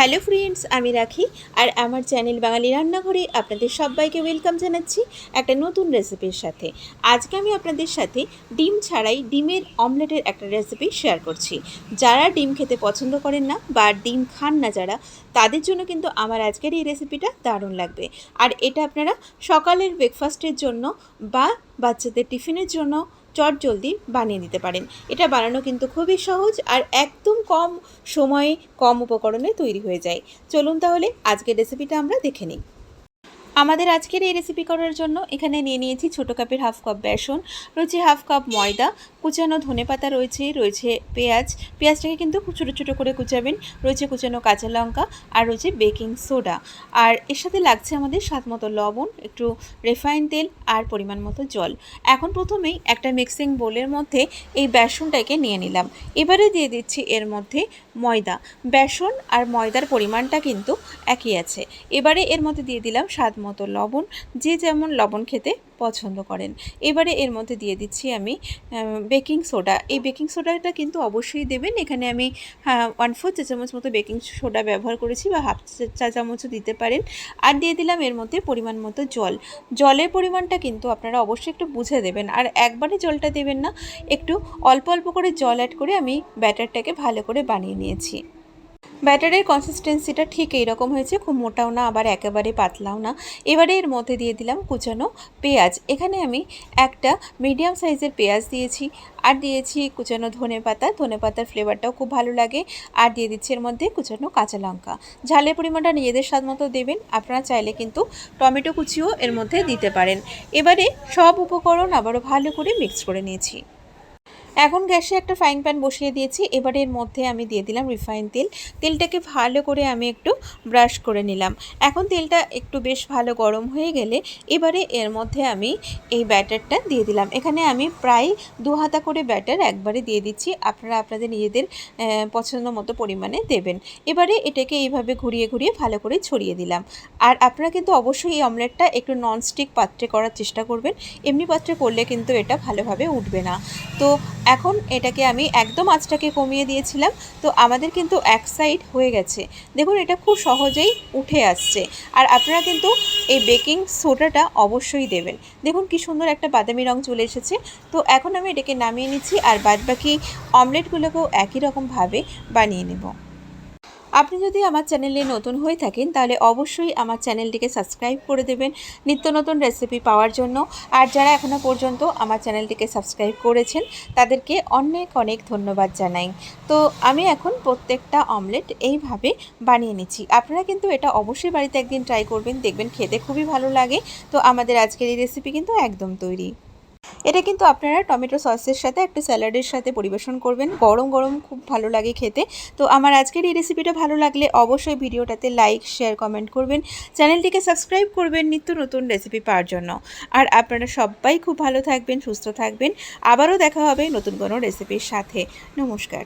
Hello friends, আমি রাখি। আর আমার চ্যানেল বাঙালি রান্নাঘরে আপনাদের সবাইকে ওয়েলকাম জানাচ্ছি একটা নতুন রেসিপির সাথে। আজকে আমি আপনাদের সাথে ডিম ছাড়াই ডিমের অমলেটের একটা রেসিপি শেয়ার করছি। যারা ডিম খেতে পছন্দ করেন না বা ডিম খান না যারা, তাদের জন্য কিন্তু আমার আজকের এই রেসিপিটা দারুণ লাগবে। আর এটা আপনারা সকালের ব্রেকফাস্টের জন্য বা বাচ্চাদের টিফিনের জন্য চট জলদি বানিয়ে দিতে পারেন। এটা বানানো কিন্তু খুবই সহজ আর একদম কম সময়ে কম উপকরণে তৈরি হয়ে যায়। চলুন তাহলে আজকের রেসিপিটা আমরা দেখে নিই। আমাদের আজকের এই রেসিপি করার জন্য এখানে নিয়ে নিয়েছি ছোটো কাপের হাফ কাপ বেসন, রয়েছে হাফ কাপ ময়দা, কুচানো ধনেপাতা রয়েছে রয়েছে পেঁয়াজ, পেঁয়াজটাকে কিন্তু খুব ছোটো ছোটো করে কুচাবেন, রয়েছে কুচানো কাঁচা লঙ্কা আর রয়েছে বেকিং সোডা আর এর সাথে লাগছে আমাদের স্বাদ মতো লবণ, একটু রিফাইন তেল আর পরিমাণ মতো জল। এখন প্রথমেই একটা মিক্সিং বোলের মধ্যে এই বেসনটাকে নিয়ে নিলাম। এবারে দিয়ে দিচ্ছি এর মধ্যে ময়দা। বেসন আর ময়দার পরিমাণটা কিন্তু একই আছে। এবারে এর মধ্যে দিয়ে দিলাম স্বাদ মতো লবণ, যে যেমন লবণ খেতে পছন্দ করেন। এবারে এর মধ্যে দিয়ে দিচ্ছি আমি বেকিং সোডা। এই বেকিং সোডাটা কিন্তু অবশ্যই দেবেন। এখানে আমি ওয়ান ফোর চা চামচ মতো বেকিং সোডা ব্যবহার করেছি বা হাফ চা চামচও দিতে পারেন। আর দিয়ে দিলাম এর মধ্যে পরিমাণ মতো জল। জলের পরিমাণটা কিন্তু আপনারা অবশ্যই একটু বুঝে দেবেন। আর একবারে জলটা দেবেন না, একটু অল্প অল্প করে জল অ্যাড করে আমি ব্যাটারটাকে ভালো করে বানিয়ে নিয়েছি। ব্যাটারের কনসিস্টেন্সিটা ঠিক এইরকম হয়েছে, খুব মোটাও না, আবার একেবারে পাতলাও না। এবারে এর মধ্যে দিয়ে দিলাম কুচানো পেঁয়াজ। এখানে আমি একটা মিডিয়াম সাইজের পেঁয়াজ দিয়েছি, আর দিয়েছি কুচানো ধনে পাতা। ধনে পাতার ফ্লেভারটাও খুব ভালো লাগে, আর দিয়ে দিচ্ছি এর মধ্যে কুচানো কাঁচা লঙ্কা। ঝালের পরিমাণটা নিজেদের স্বাদ মতো দেবেন, আপনারা চাইলে কিন্তু টমেটো কুচিও এর মধ্যে দিতে পারেন। এবারে সব উপকরণ আবারও ভালো করে মিক্স করে নিয়েছি। এখন গ্যাসে একটা ফ্রাইং প্যান বসিয়ে দিয়েছি। এবারে এর মধ্যে আমি দিয়ে দিলাম রিফাইন তেল। তেলটাকে ভালো করে আমি একটু ব্রাশ করে নিলাম। এখন তেলটা একটু বেশ ভালো গরম হয়ে গেলে এবারে এর মধ্যে আমি এই ব্যাটারটা দিয়ে দিলাম। এখানে আমি প্রায় দু হাতা করে ব্যাটার একবারে দিয়ে দিচ্ছি। আপনারা আপনাদের নিজেদের পছন্দ মতো পরিমাণে দেবেন। এবারে এটাকে এইভাবে ঘুরিয়ে ঘুরিয়ে ভালো করে ছড়িয়ে দিলাম। আর আপনারা কিন্তু অবশ্যই এই অমলেটটা একটু ননস্টিক পাত্রে করার চেষ্টা করবেন। এমনি পাত্রে করলে কিন্তু এটা ভালোভাবে উঠবে না। তো এখন এটাকে আমি একদম আঁচটাকে কমিয়ে দিয়েছিলাম। তো আমাদের কিন্তু এক সাইড হয়ে গেছে। দেখুন, এটা খুব সহজেই উঠে আসছে। আর আপনারা কিন্তু এই বেকিং সোডাটা অবশ্যই দেবেন। দেখুন, কি সুন্দর একটা বাদামি রং চলে এসেছে। তো এখন আমি এটাকে নামিয়ে নিচ্ছি আর বাদবাকি অমলেটগুলোকেও একই রকমভাবে বানিয়ে নেব। আপনি যদি আমার চ্যানেলে নতুন হয়ে থাকেন, তাহলে অবশ্যই আমার চ্যানেলটিকে সাবস্ক্রাইব করে দেবেন নিত্য নতুন রেসিপি পাওয়ার জন্য। আর যারা এখনও পর্যন্ত আমার চ্যানেলটিকে সাবস্ক্রাইব করেছেন, তাদেরকে অনেক অনেক ধন্যবাদ জানাই। তো আমি এখন প্রত্যেকটা অমলেট এইভাবে বানিয়ে নিচ্ছি। আপনারা কিন্তু এটা অবশ্যই বাড়িতে একদিন ট্রাই করবেন, দেখবেন খেতে খুবই ভালো লাগে। তো আমাদের আজকের এই রেসিপি কিন্তু একদম তৈরি। এটা কিন্তু আপনারা টমেটো সসের সাথে একটা স্যালাডের সাথে পরিবেশন করবেন। গরম গরম খুব ভালো লাগে খেতে। তো আমার আজকের এই রেসিপিটা ভালো লাগলে অবশ্যই ভিডিওটাতে লাইক শেয়ার কমেন্ট করবেন। চ্যানেলটিকে সাবস্ক্রাইব করবেন নিত্য নতুন রেসিপি পাওয়ার জন্য। আর আপনারা সবাই খুব ভালো থাকবেন, সুস্থ থাকবেন। আবারও দেখা হবে নতুন কোনো রেসিপির সাথে। নমস্কার।